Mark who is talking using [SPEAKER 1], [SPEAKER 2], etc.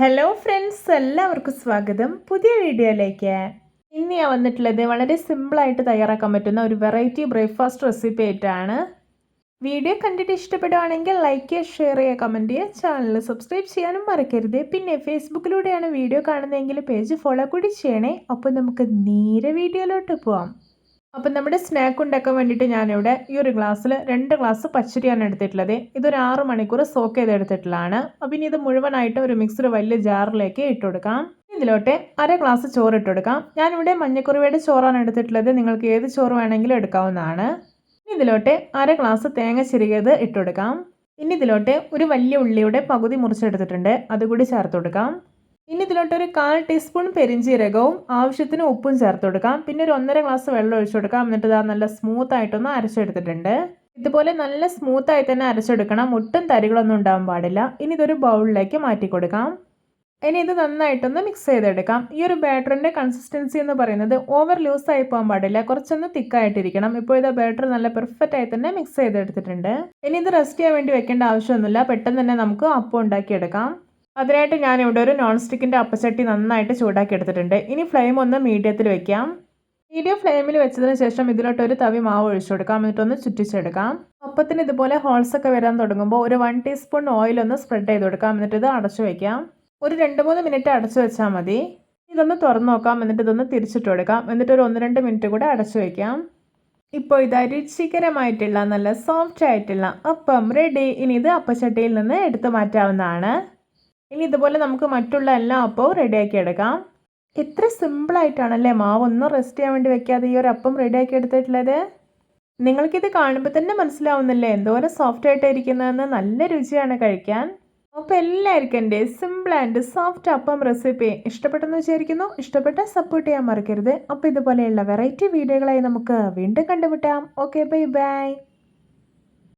[SPEAKER 1] Hello friends എല്ലാവർക്കും സ്വാഗതം. പുതിയ വീഡിയോയിലേക്ക്. ഇന്ന് ഞാൻ വന്നിട്ടുള്ളത് വളരെ സിമ്പിളായിട്ട് തയ്യാറാക്കാൻ പറ്റുന്ന ഒരു വെറൈറ്റി ബ്രേക്ക്ഫാസ്റ്റ് റെസിപ്പി ആയിട്ടാണ്. വീഡിയോ കണ്ടിട്ട് ഇഷ്ടപ്പെടുവാണെങ്കിൽ ലൈക്ക് ചെയ്യുക ഷെയർ ചെയ്യുക കമന്റ് ചെയ്യുക. ചാനൽ സബ്സ്ക്രൈബ് ചെയ്യാനും മറക്കരുത്. പിന്നെ ഫേസ്ബുക്കിലൂടെയാണ് വീഡിയോ കാണുന്നതെങ്കിൽ പേജ് ഫോളോ കൂടി ചെയ്യണേ. അപ്പോൾ നമുക്ക് നേരെ വീഡിയോയിലോട്ട് പോവാം. അപ്പം നമ്മുടെ സ്നാക്ക് ഉണ്ടാക്കാൻ വേണ്ടിയിട്ട് ഞാനിവിടെ ഈ ഒരു ഗ്ലാസ്സിൽ രണ്ട് ഗ്ലാസ് പച്ചരിയാണ് എടുത്തിട്ടുള്ളത്. ഇതൊരു ആറ് മണിക്കൂർ സോക്ക് ചെയ്ത് എടുത്തിട്ടുള്ളതാണ് അപ്പം ഇനി ഇത് മുഴുവനായിട്ട് ഒരു മിക്സർ വലിയ ജാറിലേക്ക് ഇട്ട് കൊടുക്കാം. ഇതിലോട്ട് അര ഗ്ലാസ് ചോറ് ഇട്ട് കൊടുക്കാം. ഞാനിവിടെ മഞ്ഞക്കുറുവയുടെ ചോറാണ് എടുത്തിട്ടുള്ളത്. നിങ്ങൾക്ക് ഏത് ചോറ് വേണമെങ്കിലും എടുക്കാവുന്നതാണ്. ഇതിലോട്ട് അര ഗ്ലാസ് തേങ്ങ ചിരികിയത് ഇട്ട് കൊടുക്കാം. ഇനി ഇതിലോട്ട് ഒരു വലിയ ഉള്ളിയുടെ പകുതി മുറിച്ചെടുത്തിട്ടുണ്ട്. അതുകൂടി ചേർത്ത് കൊടുക്കാം. ഇനി ഇതിലോട്ട് ഒരു കാൽ ടീസ്പൂൺ പെരിഞ്ചീരകവും ആവശ്യത്തിന് ഉപ്പും ചേർത്ത് കൊടുക്കാം പിന്നെ ഒരു ഒന്നര ഗ്ലാസ് വെള്ളം ഒഴിച്ചു കൊടുക്കാം എന്നിട്ട് ഇതാ നല്ല സ്മൂത്ത് ആയിട്ടൊന്ന് അരച്ചെടുത്തിട്ടുണ്ട്. ഇതുപോലെ നല്ല സ്മൂത്തായി തന്നെ അരച്ചെടുക്കണം. ഒട്ടും തരികളൊന്നും ഉണ്ടാവാൻ പാടില്ല. ഇനി ഇതൊരു ബൗളിലേക്ക് മാറ്റി കൊടുക്കാം ഇനി ഇത് നന്നായിട്ടൊന്ന് മിക്സ് ചെയ്തെടുക്കാം. ഈ ഒരു ബാറ്ററിന്റെ കൺസിസ്റ്റൻസി എന്ന് പറയുന്നത് ഓവർ ലൂസ് ആയി പോകാൻ പാടില്ല. കുറച്ചൊന്ന് തിക്കായിട്ടിരിക്കണം. ഇപ്പോൾ ഇത് ബാറ്റർ നല്ല പെർഫെക്റ്റ് ആയി തന്നെ മിക്സ് ചെയ്തെടുത്തിട്ടുണ്ട്. ഇനി ഇത് റെസ്റ്റ് ചെയ്യാൻ വേണ്ടി വെക്കേണ്ട ആവശ്യമൊന്നുമില്ല. പെട്ടെന്ന് തന്നെ നമുക്ക് അപ്പം ഉണ്ടാക്കിയെടുക്കാം. അതിനായിട്ട് ഞാനിവിടെ ഒരു നോൺ സ്റ്റിക്കിന്റെ അപ്പച്ചട്ടി നന്നായിട്ട് ചൂടാക്കി എടുത്തിട്ടുണ്ട്. ഇനി ഫ്ലെയിം ഒന്ന് മീഡിയത്തിൽ വെക്കാം. മീഡിയം ഫ്ലെയിമിൽ വെച്ചതിന് ശേഷം ഇതിലോട്ട് ഒരു തവി മാവ് ഒഴിച്ചു കൊടുക്കാം. എന്നിട്ടൊന്ന് ചുറ്റിച്ചെടുക്കാം. അപ്പത്തിന് ഇതുപോലെ ഹോൾസ് ഒക്കെ വരാൻ തുടങ്ങുമ്പോൾ ഒരു വൺ ടീസ്പൂൺ ഓയിൽ ഒന്ന് സ്പ്രെഡ് ചെയ്ത് കൊടുക്കാം. എന്നിട്ട് ഇത് അടച്ചു വയ്ക്കാം ഒരു രണ്ട് മൂന്ന് മിനിറ്റ് അടച്ചു വെച്ചാൽ മതി. ഇതൊന്ന് തുറന്നു നോക്കാം. എന്നിട്ട് ഇതൊന്ന് തിരിച്ചിട്ട് കൊടുക്കാം. എന്നിട്ട് ഒരു ഒന്ന് രണ്ട് മിനിറ്റ് കൂടെ അടച്ചു വയ്ക്കാം ഇപ്പോൾ ഇത് രുചികരമായിട്ടുള്ള നല്ല സോഫ്റ്റ് ആയിട്ടുള്ള അപ്പം റെഡി ഇനി ഇത് അപ്പച്ചട്ടിയിൽ നിന്ന് എടുത്തു മാറ്റാവുന്നതാണ്. ഇനി ഇതുപോലെ നമുക്ക് മറ്റുള്ള എല്ലാ അപ്പവും റെഡിയാക്കി എടുക്കാം. എത്ര സിമ്പിളായിട്ടാണല്ലേ മാവ് ഒന്നും റെസ്റ്റ് ചെയ്യാൻ വേണ്ടി വെക്കാതെ ഈ ഒരു അപ്പം റെഡിയാക്കി എടുത്തിട്ടുള്ളത്. നിങ്ങൾക്കിത് കാണുമ്പോൾ തന്നെ മനസ്സിലാവുന്നില്ലേ? എന്തോരം സോഫ്റ്റ് ആയിട്ടായിരിക്കുന്നതെന്ന് നല്ല രുചിയാണ് കഴിക്കാൻ. അപ്പോൾ എല്ലാവർക്കും എന്റെ simple and soft appam recipe ഇഷ്ടപ്പെട്ടെന്ന് വിചാരിക്കുന്നു. ഇഷ്ടപ്പെട്ട സപ്പോർട്ട് ചെയ്യാൻ മറക്കരുത്. അപ്പോൾ ഇതുപോലെയുള്ള വെറൈറ്റി വീഡിയോകളായി നമുക്ക് വീണ്ടും കണ്ടുമുട്ടാം. Okay bye bye